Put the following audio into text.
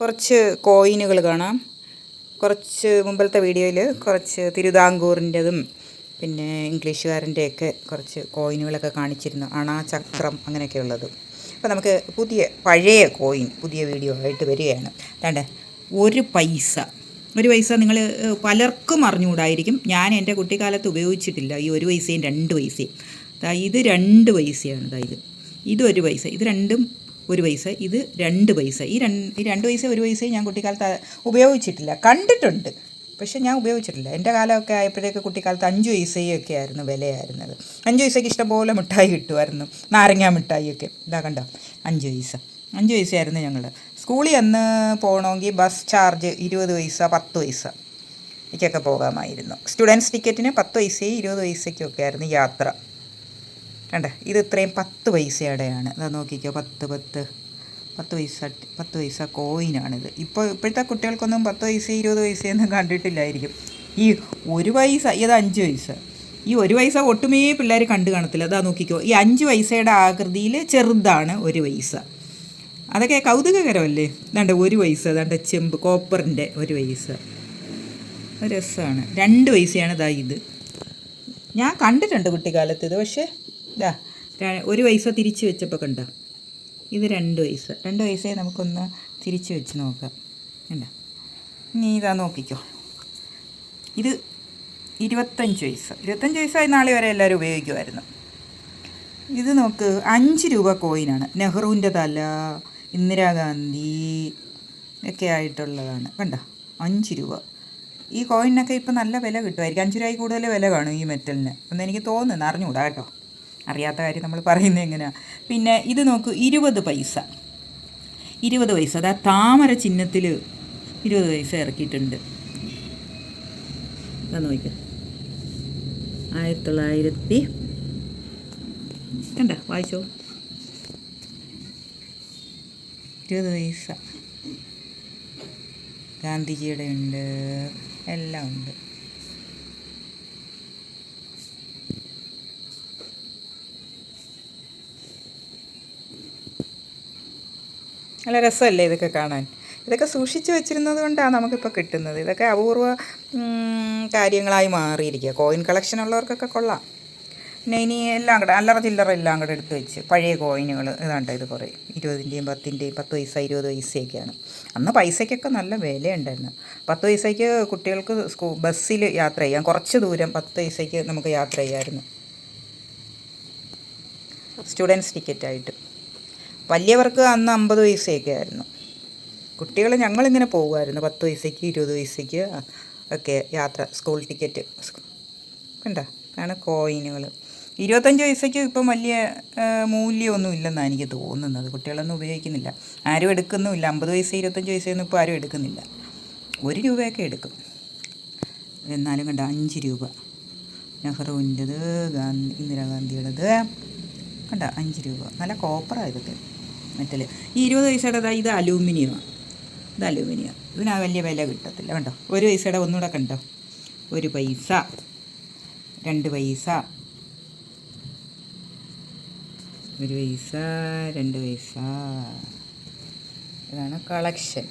കുറച്ച് കോയിനുകൾ കാണാം. കുറച്ച് മുമ്പത്തെ വീഡിയോയിൽ കുറച്ച് തിരുവിതാംകൂറിന്റെതും പിന്നെ ഇംഗ്ലീഷുകാരന്റെയൊക്കെ കുറച്ച് കോയിനുകളൊക്കെ കാണിച്ചിരുന്നു. അണ ചക്രം അങ്ങനെയൊക്കെ ഉള്ളത്. അപ്പോൾ നമുക്ക് പുതിയ പഴയ കോയിൻ പുതിയ വീഡിയോ ആയിട്ട് വരികയാണ്. അതാണ്ട് ഒരു പൈസ. ഒരു പൈസ നിങ്ങൾ പലർക്കും അറിഞ്ഞുകൂടായിരിക്കും. ഞാൻ എന്റെ കുട്ടിക്കാലത്ത് ഉപയോഗിച്ചിട്ടില്ല. ഈ ഒരു പൈസയും രണ്ട് പൈസയും. ഇത് രണ്ട് പൈസയാണ്. അതായത് ഇത്. ഇതൊരു പൈസ. ഇത് രണ്ടും ഒരു പൈസ ഇത് രണ്ട് പൈസ. ഈ രണ്ട് ഈ രണ്ട് പൈസ ഒരു പൈസയും ഞാൻ കുട്ടിക്കാലത്ത് ഉപയോഗിച്ചിട്ടില്ല. കണ്ടിട്ടുണ്ട്. പക്ഷേ ഞാൻ ഉപയോഗിച്ചിട്ടില്ല. എന്റെ കാലമൊക്കെ ആയപ്പോഴേക്ക് കുട്ടിക്കാലത്ത് അഞ്ച് പൈസയൊക്കെ ആയിരുന്നു വിലയായിരുന്നത്. അഞ്ച് പൈസയ്ക്ക് ഇഷ്ടംപോലെ മിഠായി കിട്ടുമായിരുന്നു. നാരങ്ങ മിഠായിയൊക്കെ. ഇതാ കണ്ടോ? അഞ്ച് പൈസ. അഞ്ച് പൈസയായിരുന്നു ഞങ്ങൾ സ്കൂളിൽ അന്ന് പോകണമെങ്കിൽ ബസ് ചാർജ് ഇരുപത് പൈസ പത്ത് പൈസ ഇക്കൊക്കെ പോകാമായിരുന്നു. സ്റ്റുഡൻസ് ടിക്കറ്റിന് പത്ത് പൈസയും ഇരുപത് പൈസയ്ക്കൊക്കെ ആയിരുന്നു യാത്ര. കണ്ട? ഇത് ഇത്രയും പത്ത് പൈസയുടെയാണ്. ഇതാ നോക്കിക്കോ പത്ത് പത്ത് പത്ത് പൈസ പത്ത് പൈസ കോയിനാണിത്. ഇപ്പോൾ ഇപ്പോഴത്തെ കുട്ടികൾക്കൊന്നും പത്ത് പൈസ ഇരുപത് പൈസയൊന്നും കണ്ടിട്ടില്ലായിരിക്കും. ഈ ഒരു പൈസ ഇത് അഞ്ച് പൈസ. ഈ ഒരു പൈസ ഒട്ടുമേ പിള്ളേർ കണ്ടു കാണത്തില്ല. അതാ നോക്കിക്കോ ഈ അഞ്ച് പൈസയുടെ ആകൃതിയിൽ ചെറുതാണ് ഒരു പൈസ. അതൊക്കെ കൗതുകകരമല്ലേ? ഇതാണ്ട് ഒരു പൈസ ഇതാണ്ട് ചെമ്പ് കോപ്പറിന്റെ ഒരു പൈസ. രസമാണ്. രണ്ട് പൈസയാണ് ഇതാ ഇത്. ഞാൻ കണ്ടിട്ടുണ്ട് കുട്ടിക്കാലത്ത് ഇത് പക്ഷേ ഒരു പൈസ തിരിച്ച് വെച്ചപ്പോൾ കണ്ട? ഇത് രണ്ട് പൈസ രണ്ട് പൈസയെ നമുക്കൊന്ന് തിരിച്ച് വെച്ച് നോക്കാം. കണ്ട? നീ ഇതാ നോക്കിക്കോ. ഇത് ഇരുപത്തഞ്ച് പൈസ ഇരുപത്തഞ്ച് പൈസ നാളെ വരെ എല്ലാവരും ഉപയോഗിക്കുമായിരുന്നു. ഇത് നോക്ക് അഞ്ച് രൂപ കോയിനാണ്. നെഹ്റുവിന്റെ തല ഇന്ദിരാഗാന്ധി ഒക്കെ ആയിട്ടുള്ളതാണ്. കണ്ട? അഞ്ച് രൂപ. ഈ കോയിനൊക്കെ ഇപ്പം നല്ല വില കിട്ടുമായിരിക്കും. അഞ്ച് രൂപയിൽ കൂടുതൽ വില കാണും ഈ മെറ്റലിന്. എന്ന് എനിക്ക് തോന്നുന്നു അറിഞ്ഞുകൂടാ കേട്ടോ. അറിയാത്ത കാര്യം നമ്മൾ പറയുന്നത് എങ്ങനെയാണ് പിന്നെ ഇത് നോക്കൂ ഇരുപത് പൈസ. ഇരുപത് പൈസ. അതാ താമര ചിഹ്നത്തിൽ ഇരുപത് പൈസ ഇറക്കിയിട്ടുണ്ട്. നോക്കിക്കോ. ആയിരത്തി തൊള്ളായിരത്തി കണ്ട? വായിച്ചോ? ഇരുപത് പൈസ. ഗാന്ധിജിയുടെ ഉണ്ട് എല്ലാം ഉണ്ട്. നല്ല രസമല്ലേ ഇതൊക്കെ കാണാൻ? ഇതൊക്കെ സൂക്ഷിച്ച് വെച്ചിരുന്നത് കൊണ്ടാണ് നമുക്കിപ്പോൾ കിട്ടുന്നത്. ഇതൊക്കെ അപൂർവ കാര്യങ്ങളായി മാറിയിരിക്കുക. കോയിൻ കളക്ഷൻ ഉള്ളവർക്കൊക്കെ കൊള്ളാം. പിന്നെ ഇനി എല്ലാം കൂടെ അല്ലറ ചില്ലറ എല്ലാം കൂടെ എടുത്ത് വെച്ച് പഴയ കോയിനുകൾ ഇതാണ്ട് ഇത് കുറേ? ഇരുപതിന്റെയും പത്തിന്റെയും പത്ത് പൈസ ഇരുപത് പൈസയൊക്കെയാണ്. അന്ന് പൈസയ്ക്കൊക്കെ നല്ല വിലയുണ്ടായിരുന്നു. പത്ത് പൈസയ്ക്ക് കുട്ടികൾക്ക് സ്കൂ ബസ്സിൽ യാത്ര ചെയ്യാം. കുറച്ച് ദൂരം പത്ത് പൈസയ്ക്ക് നമുക്ക് യാത്ര ചെയ്യാമായിരുന്നു. സ്റ്റുഡൻസ് ടിക്കറ്റായിട്ട്. വലിയവർക്ക് അന്ന് അമ്പത് പൈസയൊക്കെ ആയിരുന്നു. കുട്ടികൾ ഞങ്ങളിങ്ങനെ പോകുമായിരുന്നു പത്ത് പൈസയ്ക്ക് ഇരുപത് പൈസയ്ക്ക് ഒക്കെ യാത്ര സ്കൂൾ ടിക്കറ്റ്. കണ്ട? ആണ് കോയിനുകൾ ഇരുപത്തഞ്ച് പൈസയ്ക്ക് ഇപ്പം വലിയ മൂല്യമൊന്നും ഇല്ലെന്നാണ് എനിക്ക് തോന്നുന്നത്. കുട്ടികളൊന്നും ഉപയോഗിക്കുന്നില്ല. ആരും എടുക്കുന്നുമില്ല. അമ്പത് പൈസ ഇരുപത്തഞ്ച് പൈസയൊന്നും ഇപ്പോൾ ആരും എടുക്കുന്നില്ല. ഒരു രൂപയൊക്കെ എടുക്കും. എന്നാലും കണ്ട? അഞ്ച് രൂപ. നെഹ്റുവിന്റെത് ഗാന്ധി ഇന്ദിരാഗാന്ധിയുടേത്. കണ്ട? അഞ്ച് രൂപ. നല്ല കോപ്പറാണ് ഇതൊക്കെ. മെറ്റൽ ഈ ഇരുപത് പൈസയുടെ ഇത് അലൂമിനിയമാണ് ഇത് അലൂമിനിയം. ഇതിന് വലിയ വില കിട്ടത്തില്ല കണ്ടോ? ഒരു പൈസയുടെ ഒന്നുകൂടെ കണ്ടോ? ഒരു പൈസ. രണ്ട് പൈസ. ഒരു പൈസ രണ്ട് പൈസ. ഇതാണ് കളക്ഷൻ.